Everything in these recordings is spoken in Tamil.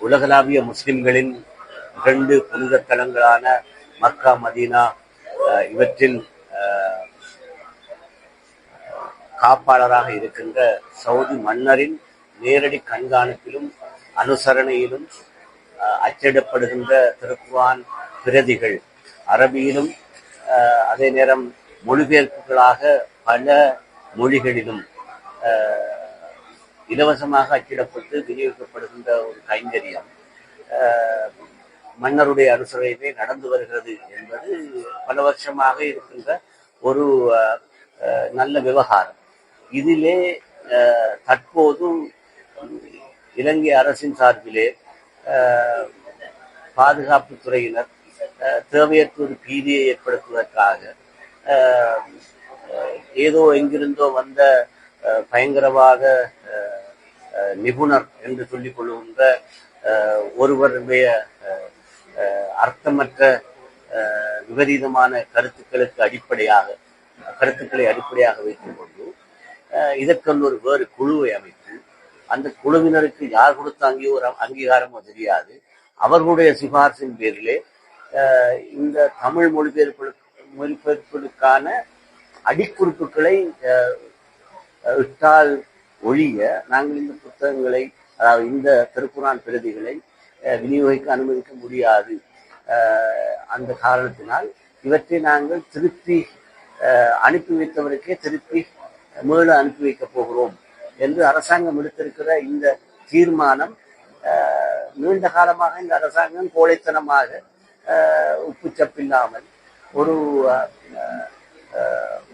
உலகளாவிய முஸ்லிம்களின் இரண்டு புனித தலங்களான மக்கா மதீனா அஹ், காப்பாளராக இருக்கின்ற சவுதி மன்னரின் நேரடி கண்காணிப்பிலும் அனுசரணையிலும் அஹ், அச்சிடப்படுகின்ற திருக்குவான் பிரதிகள் அரபியிலும் அதே நேரம் மொழிபெயர்ப்புகளாக பல மொழிகளிலும் இலவசமாக அச்சிடப்பட்டு விநியோகிக்கப்படுகின்ற ஒரு கைங்கரியம். மன்னருடைய அனுசரணையிலே நடந்து வருகிறது என்பது பல வருஷமாக இருக்கின்ற ஒரு நல்ல விவகாரம். இதிலே தற்போதும் தற்போது இலங்கை அரசின் சார்பிலே பாதுகாப்பு துறையினர் தேவையற்ற ஒரு பீதியை ஏற்படுத்துவதற்காக ஏதோ எங்கிருந்தோ வந்த பயங்கரவாத நிபுணர் என்று சொல்லிக் கொள்கின்ற அஹ், ஒருவருடைய அஹ், அர்த்தமற்ற அஹ், விபரீதமான கருத்துக்களுக்கு அடிப்படையாக கருத்துக்களை அடிப்படையாக வைத்துக் கொண்டு அஹ், இதற்கென்று ஒரு வேறு குழுவை அமைத்து அந்த குழுவினருக்கு யார் கொடுத்த அங்கீகாரம் அங்கீகாரமோ தெரியாது. அவர்களுடைய சிபார்சின் பேரிலே இந்த தமிழ் மொழிபெயர்ப்பு மொழிபெயர்ப்புகளுக்கான அடிக்குறிப்புகளை அஹ், இட்டால் ஒழிய நாங்கள் இந்த புத்தகங்களை அதாவது இந்த திருக்குறான் பிரதிகளை விநியோகிக்க அனுமதிக்க முடியாது. அந்த காரணத்தினால் இவற்றை நாங்கள் திருப்பி அனுப்பி வைத்தவருக்கே திருப்பி மேலும் அனுப்பி வைக்கப் போகிறோம் என்று அரசாங்கம் எடுத்திருக்கிற இந்த தீர்மானம் நீண்ட காலமாக இந்த அரசாங்கம் கோழைத்தனமாக உப்புச்சப்பில்லாமல் ஒரு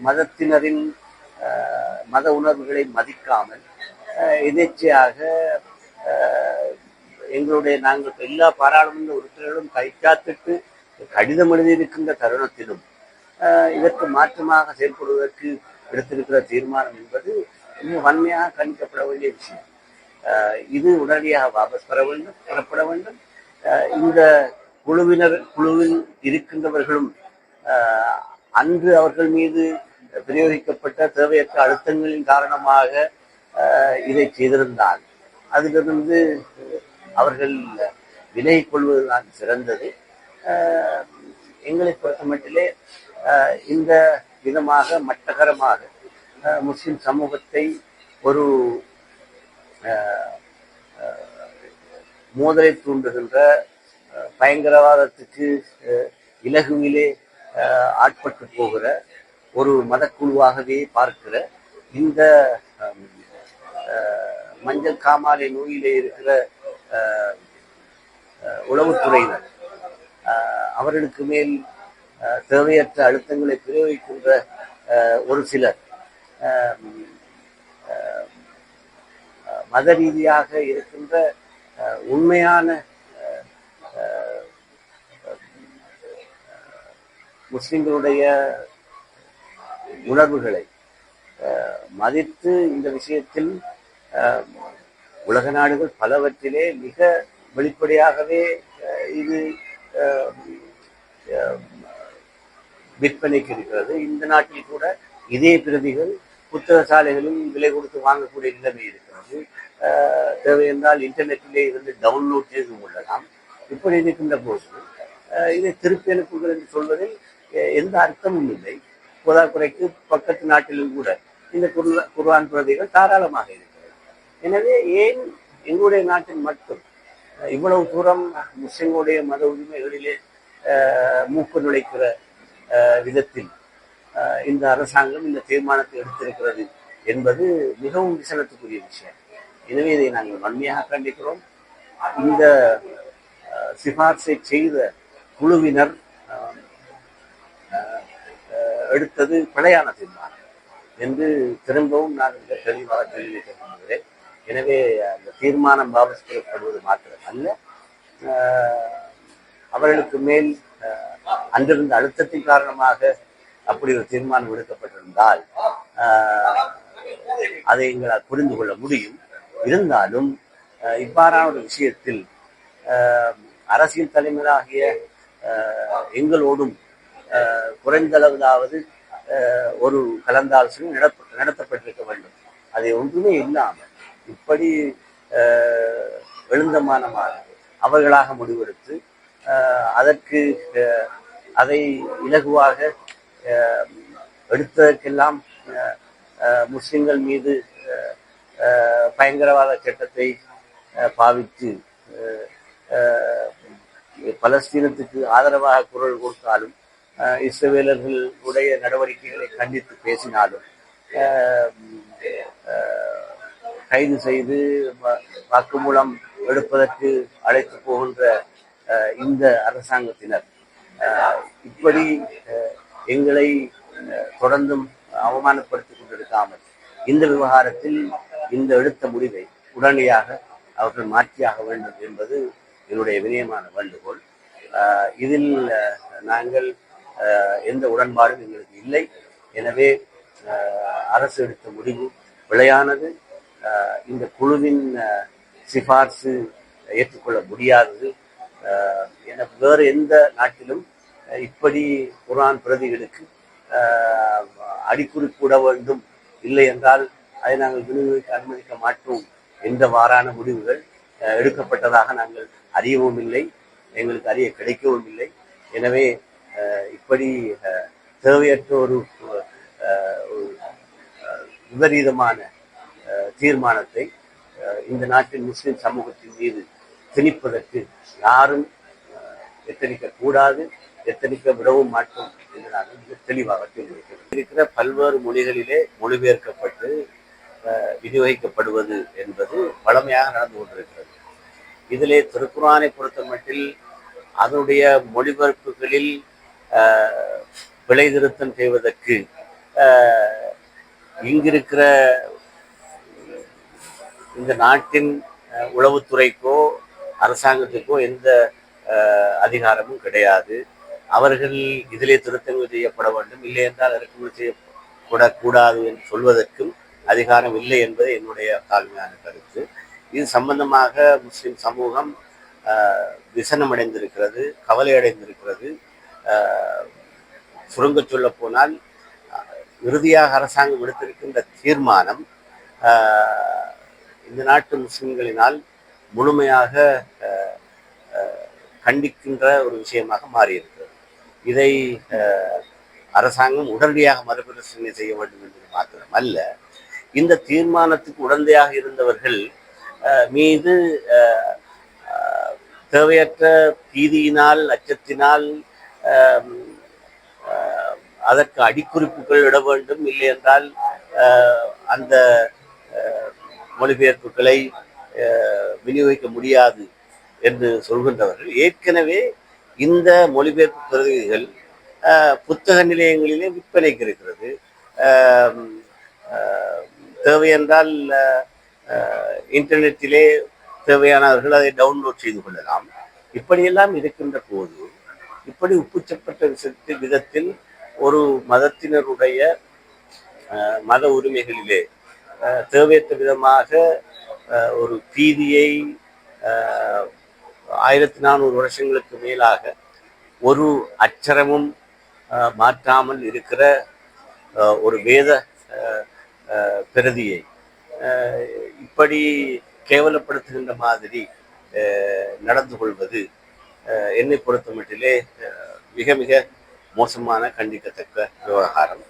மதத்தினரின் மத உணர்வுகளை மதிக்காமல் எதேச்சையாக எங்களுடைய நாங்கள் எல்லா பாராளுமன்ற உறுப்பினர்களும் கைச்சாத்திட்டு கடிதம் எழுதியிருக்கின்ற தருணத்திலும் இதற்கு மாற்றமாக செயல்படுவதற்கு எடுத்திருக்கிற தீர்மானம் என்பது மிக வன்மையாக கணிக்கப்பட வேண்டிய விஷயம். இது உடனடியாக வாபஸ் பெற வேண்டும் பெறப்பட வேண்டும். இந்த குழுவினர் குழுவில் இருக்கின்றவர்களும் அன்று அவர்கள் மீது பிரயோகிக்கப்பட்ட தேவையற்ற அழுத்தங்களின் காரணமாக இதை செய்திருந்தால் அதிலிருந்து அவர்கள் விலகிக் கொள்வதுதான் சிறந்தது. எங்களை பொறுத்த மட்டிலே இந்த விதமாக மட்டகரமாக முஸ்லிம் சமூகத்தை ஒரு மோதலை தூண்டுகின்ற பயங்கரவாதத்துக்கு இலகுவிலே ஆட்பட்டு போகிற ஒரு மதக்குழுவாகவே பார்க்கிற இந்த மஞ்சள் காமாலை நோயிலே இருக்கிற உளவுத்துறையினர் அவர்களுக்கு மேல் தேவையற்ற அழுத்தங்களை பிரயோகிக்கின்ற ஒரு சிலர் மத ரீதியாக இருக்கின்ற உண்மையான முஸ்லிம்களுடைய உணர்வுகளை மதித்து இந்த விஷயத்தில் உலக நாடுகள் பலவற்றிலே மிக வெளிப்படையாகவே இது விற்பனைக்கு இருக்கிறது. இந்த நாட்டில் கூட இதே பிரதிகள் புத்தக சாலைகளில் விலை கொடுத்து வாங்கக்கூடிய நிலைமை இருக்கிறது. அஹ், தேவை என்றால் இன்டர்நெட்டிலே இருந்து டவுன்லோட் செய்து கொள்ளலாம். இப்படி இருக்கின்ற போது இதை திருப்பி அனுப்புங்கள் என்று சொல்வதில் எந்த அர்த்தமும் இல்லை. போதாக்குறைக்கு பக்கத்து நாட்டிலும் கூட இந்த குர்ஆ- குர்வான் பிரதிகள் தாராளமாக இருக்கிறது. எனவே ஏன் எங்களுடைய நாட்டில் மட்டும் இவ்வளவு தூரம் முஸ்லிம்களுடைய மத உரிமைகளிலே மூக்கு நுழைக்கிற விதத்தில் இந்த அரசாங்கம் இந்த தீர்மானத்தை எடுத்திருக்கிறது என்பது மிகவும் விசனத்துக்குரிய விஷயம். எனவே இதை நாங்கள் வன்மையாக கண்டிக்கிறோம். இந்த சிபார்சை செய்த குழுவினர் எடுத்தது பிழையான தீர்மானம் என்று திரும்பவும் நான் மிக தெளிவாக தெரிவிக்க விரும்புகிறேன் எனவே அந்த தீர்மானம் வாபஸ் பெறப்படுவது மாத்திரம் அல்ல அவர்களுக்கு மேல் அன்றிருந்த அழுத்தத்தின் காரணமாக அப்படி ஒரு தீர்மானம் எடுக்கப்பட்டிருந்தால் அதை எங்களால் புரிந்து கொள்ள முடியும். இருந்தாலும் இவ்வாறான ஒரு விஷயத்தில் அரசியல் தலைமையாகிய எங்களோடும் குறைந்தளவிலாவது ஒரு கலந்தாலோசனை நடப்ப- நடத்தப்பட்டிருக்க வேண்டும். அதை ஒன்றுமே இல்லாமல் இப்படி எழுந்தமானமாக அவர்களாக முடிவெடுத்து அதற்கு அதை இலகுவாக எடுத்ததற்கெல்லாம் அஹ், முஸ்லிம்கள் மீது பயங்கரவாத சட்டத்தை பாவித்து பலஸ்தீனத்துக்கு ஆதரவாக குரல் கொடுத்தாலும் அஹ், நடவடிக்கைகளை கண்டித்து பேசினாலும் அஹ், கைது செய்து வாக்குமூலம் எடுப்பதற்கு அழைத்து போகின்ற அஹ், இந்த அரசாங்கத்தினர் இப்படி எங்களை தொடர்ந்தும் அவமானப்படுத்திக் கொண்டிருக்காமல் இந்த விவகாரத்தில் இந்த எடுத்த முடிவை உடனடியாக அவர்கள் மாற்றியாக வேண்டும் என்பது என்னுடைய வினயமான வேண்டுகோள். இதில் நாங்கள் எந்த உடன்பாடும் எங்களுக்கு இல்லை. எனவே அரசு எடுத்த முடிவு விளையானது இந்த குழுவின் சிபார்சு ஏற்றுக்கொள்ள முடியாதது. என வேறு எந்த நாட்டிலும் இப்படி குரான் பிரதிகளுக்கு அடிக்குறிப்பிட கூட வேண்டும். இல்லை என்றால் அதை நாங்கள் விநியோகிக்க அனுமதிக்க மாட்டோம் என்றவாறான முடிவுகள் எடுக்கப்பட்டதாக நாங்கள் அறியவும் இல்லை. எங்களுக்கு அறிய கிடைக்கவும் இல்லை. எனவே இப்படி தேவையற்ற ஒரு விபரீதமான தீர்மானத்தை இந்த நாட்டின் முஸ்லிம் சமூகத்தின் மீது திணிப்பதற்கு யாரும் எத்தனிக்க கூடாது எத்தனிக்க விடவும் மாட்டோம் என்று நாங்கள் மிக தெளிவாக தெரிவிக்கிறோம் இருக்கிற பல்வேறு மொழிகளிலே மொழிபெயர்க்கப்பட்டு அஹ், விநியோகிக்கப்படுவது என்பது வளமையாக நடந்து கொண்டிருக்கிறது. இதிலே திருக்குறானை பொறுத்த மட்டில் அதனுடைய மொழிபெயர்ப்புகளில் பிழை திருத்தம் செய்வதற்கு இங்கிருக்கிற இந்த நாட்டின் உளவுத்துறைக்கோ அரசாங்கத்துக்கோ எந்த அஹ், அதிகாரமும் கிடையாது. அவர்கள் இதிலே திருத்தங்கள் செய்யப்பட வேண்டும். இல்லை என்றால் இறக்குமதி செய்யப்படக்கூடாது என்று சொல்வதற்கும் அதிகாரம் இல்லை என்பது என்னுடைய தாழ்மையான கருத்து. இது சம்பந்தமாக முஸ்லிம் சமூகம் விசனமடைந்திருக்கிறது கவலை அடைந்திருக்கிறது சுருங்க சொல்ல போனால் இறுதியாக அரசாங்கம் எடுத்திருக்கின்ற தீர்மானம் இந்த நாட்டு முஸ்லிம்களினால் முழுமையாக கண்டிக்கின்ற ஒரு விஷயமாக மாறியிருக்கிறது. இதை அரசாங்கம் உடனடியாக மறுபரிசீலனை செய்ய வேண்டும் என்பது மாத்திரமல்ல. இந்த தீர்மானத்துக்கு உடந்தையாக இருந்தவர்கள் மீது தேவையற்ற பீதியினால் அச்சத்தினால் அதற்கு அடிக்குறிப்புகள் இட வேண்டும். இல்லை என்றால் அந்த மொழிபெயர்ப்புகளை விநியோகிக்க முடியாது என்று சொல்கின்றவர்கள். ஏற்கனவே இந்த மொழிபெயர்ப்பு பிரதிகள் புத்தக நிலையங்களிலே விற்பனைக்கு இருக்கிறது தேவையென்றால் இன்டர்நெட்டிலே தேவையானவர்கள் அதை டவுன்லோட் செய்து கொள்ளலாம். இப்படியெல்லாம் இருக்கின்ற போது இப்படி உப்புச்சப்பட்ட விசத்து- விதத்தில் ஒரு மதத்தினருடைய மத உரிமைகளிலே தேவையற்ற விதமாக ஒரு பீதியை ஆயிரத்தி நானூறு வருஷங்களுக்கு மேலாக ஒரு அச்சரமும் மாற்றாமல் இருக்கிற ஒரு வேத பிரதியை இப்படி கேவலப்படுத்துகின்ற மாதிரி நடந்து கொள்வது என்னை பொறுத்த மட்டிலே மிக மிக மோசமான கண்டிக்கத்தக்க விவகாரம்.